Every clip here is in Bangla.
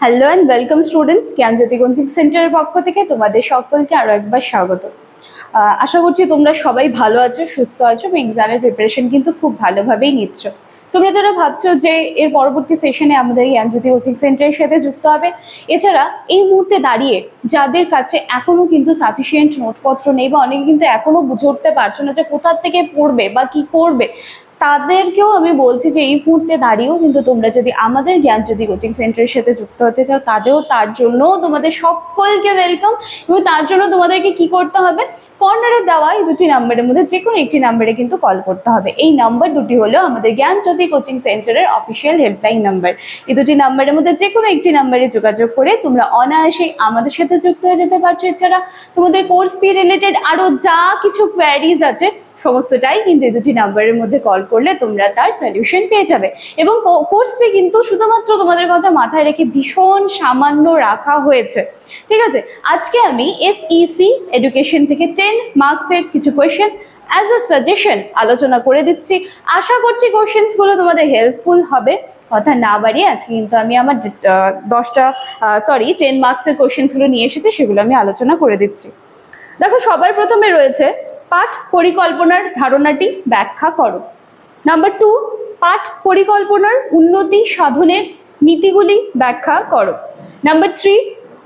Hello and welcome students Gyanjyoti coaching সেন্টারের পক্ষ থেকে তোমাদের সকলকে আরও একবার স্বাগত। আশা করছি তোমরা সবাই ভালো আছো, সুস্থ আছো এবং এক্সামের প্রিপারেশন কিন্তু খুব ভালোভাবেই নিচ্ছ। তোমরা যারা ভাবছ যে এর পরবর্তী সেশনে আমাদের জ্ঞানজ্যোতি কোচিং সেন্টারের সাথে যুক্ত হবে, এছাড়া এই মুহূর্তে দাঁড়িয়ে যাদের কাছে এখনও কিন্তু সাফিসিয়েন্ট নোটপত্র নেই বা অনেকে কিন্তু এখনও বুঝে উঠতে পারছ না যে কোথা থেকে পড়বে বা কি করবে তাদেরকেও আমি বলছি যে এই মুহূর্তে দাঁড়িয়েও কিন্তু তোমরা যদি আমাদের জ্ঞান যদি কোচিং সেন্টারের সাথে যুক্ত হতে চাও, তাদেরও তার জন্যও তোমাদের সকলকে ওয়েলকাম এবং তার জন্য তোমাদেরকে কি করতে হবে? কর্নারে দেওয়া এই দুটি নাম্বারের মধ্যে যে কোনো একটি নাম্বারে কিন্তু কল করতে হবে। এই নাম্বার দুটি হলো আমাদের জ্ঞান জ্যোতি কোচিং সেন্টারের অফিসিয়াল হেল্পলাইন নাম্বার এই দুটি নাম্বারের মধ্যে যে কোনো একটি নাম্বারে যোগাযোগ করে তোমরা অনায়াসেই আমাদের সাথে যুক্ত হয়ে যেতে পারছ। এছাড়া তোমাদের কোর্স ফি রিলেটেড আরও যা কিছু কোয়ারিজ আছে সমস্তটাই কিন্তু এই দুটি নাম্বারের মধ্যে কল করলে তোমরা তার সলিউশন পেয়ে যাবে। এবং কোর্স কিন্তু শুধুমাত্র তোমাদের কথা মাথায় রেখে ভীষণ সামান্য রাখা হয়েছে। ঠিক আছে? আজকে আমি এসইসি এডুকেশন থেকে টেন মার্কসের কিছু কোয়েশ্চেন্স অ্যাজ আ সাজেশন আলোচনা করে দিচ্ছি। আশা করছি কোয়েশ্চেন্সগুলো তোমাদের হেল্পফুল হবে। কথা না বাড়িয়ে আজকে কিন্তু আমি আমার দশটা সরি টেন মার্কসের কোয়েশ্চেন্সগুলো নিয়ে এসেছি, সেগুলো আমি আলোচনা করে দিচ্ছি। দেখো, সবার প্রথমে রয়েছে পাঠ পরিকল্পনার ধারণাটি ব্যাখ্যা করো। নাম্বার টু পাঠ পরিকল্পনার উন্নতি সাধনের নীতিগুলি ব্যাখ্যা করো। নাম্বার থ্রি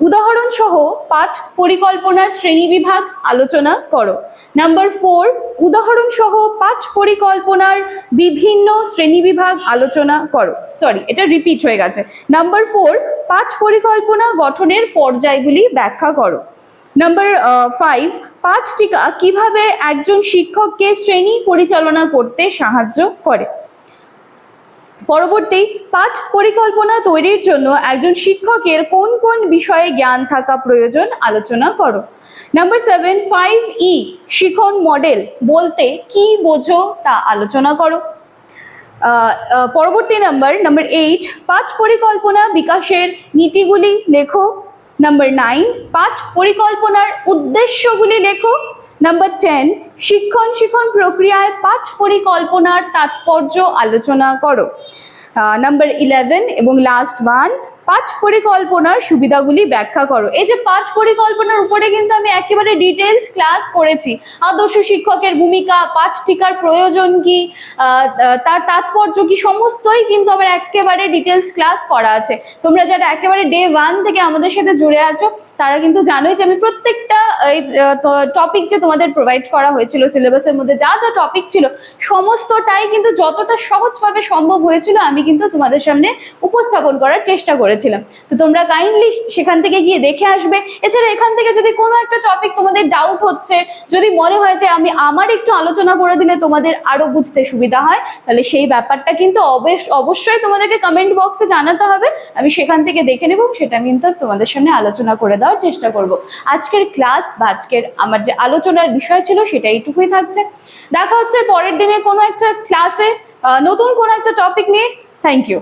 উদাহরণ সহ পাঠ পরিকল্পনার শ্রেণীবিভাগ আলোচনা করো। নাম্বার ফোর উদাহরণ সহ পাঠ পরিকল্পনার বিভিন্ন শ্রেণীবিভাগ আলোচনা করো। সরি এটা রিপিট হয়ে গেছে। নাম্বার ফোর পাঠ পরিকল্পনা গঠনের পর্যায়গুলি ব্যাখ্যা করো। নাম্বার ফাইভ পাঠ টিকা কীভাবে একজন শিক্ষককে শ্রেণি পরিচালনা করতে সাহায্য করে? পরবর্তী, পাঠ পরিকল্পনা তৈরির জন্য একজন শিক্ষকের কোন কোন বিষয়ে জ্ঞান থাকা প্রয়োজন আলোচনা করো। নাম্বার সেভেন ফাইভ ই শিখন মডেল বলতে কি বোঝো তা আলোচনা করো। পরবর্তী নাম্বার নাম্বার এইট পাঠ পরিকল্পনা বিকাশের নীতিগুলি লেখো। নাম্বার নাইন পাঠ পরিকল্পনার উদ্দেশ্যগুলি লেখো। নাম্বার টেন শিক্ষণ শিক্ষণ প্রক্রিয়ায় পাঠ পরিকল্পনার তাৎপর্য আলোচনা করো। নাম্বার ইলেভেন এবং লাস্ট ওয়ান পাঠ পরিকল্পনার সুবিধাগুলি ব্যাখ্যা করো। এই যে পাঁচ পরিকল্পনার উপরে কিন্তু আমি একেবারে ডিটেলস ক্লাস করেছি। আদর্শ শিক্ষকের ভূমিকা, পাঁচ টিকার প্রয়োজন কি তার তাৎপর্য কি, সমস্তই কিন্তু আমার একেবারে ডিটেলস ক্লাস করা আছে। তোমরা যারা একেবারে ডে ওয়ান থেকে আমাদের সাথে জুড়ে আছো তারা কিন্তু জানোই যে আমি প্রত্যেকটা, এই টপিক যে তোমাদের প্রোভাইড করা হয়েছিল সিলেবাসের মধ্যে যা যা টপিক ছিল, সমস্তটাই কিন্তু যতটা সহজভাবে সম্ভব হয়েছিল, আমি কিন্তু তোমাদের সামনে উপস্থাপন করার চেষ্টা করেছিলাম। তো তোমরা কাইন্ডলি সেখান থেকে গিয়ে দেখে আসবে। এছাড়া এখান থেকে যদি কোনো একটা টপিক তোমাদের ডাউট হচ্ছে, যদি মনে হয় যে আমি আমার একটু আলোচনা করে দিলে তোমাদের আরও বুঝতে সুবিধা হয়, তাহলে সেই ব্যাপারটা কিন্তু অবশ্য- অবশ্যই তোমাদেরকে কমেন্ট বক্সে জানাতে হবে। আমি সেখান থেকে দেখে নেব, সেটা কিন্তু তোমাদের সামনে আলোচনা করে দেওয়ার চেষ্টা করব। আজকের ক্লাস বা আজকের আমার যে আলোচনার বিষয় ছিল সেটা এইটুকুই থাকছে। দেখা হচ্ছে পরের দিনে কোনো একটা ক্লাসে নতুন কোনো একটা টপিক নিয়ে। Thank you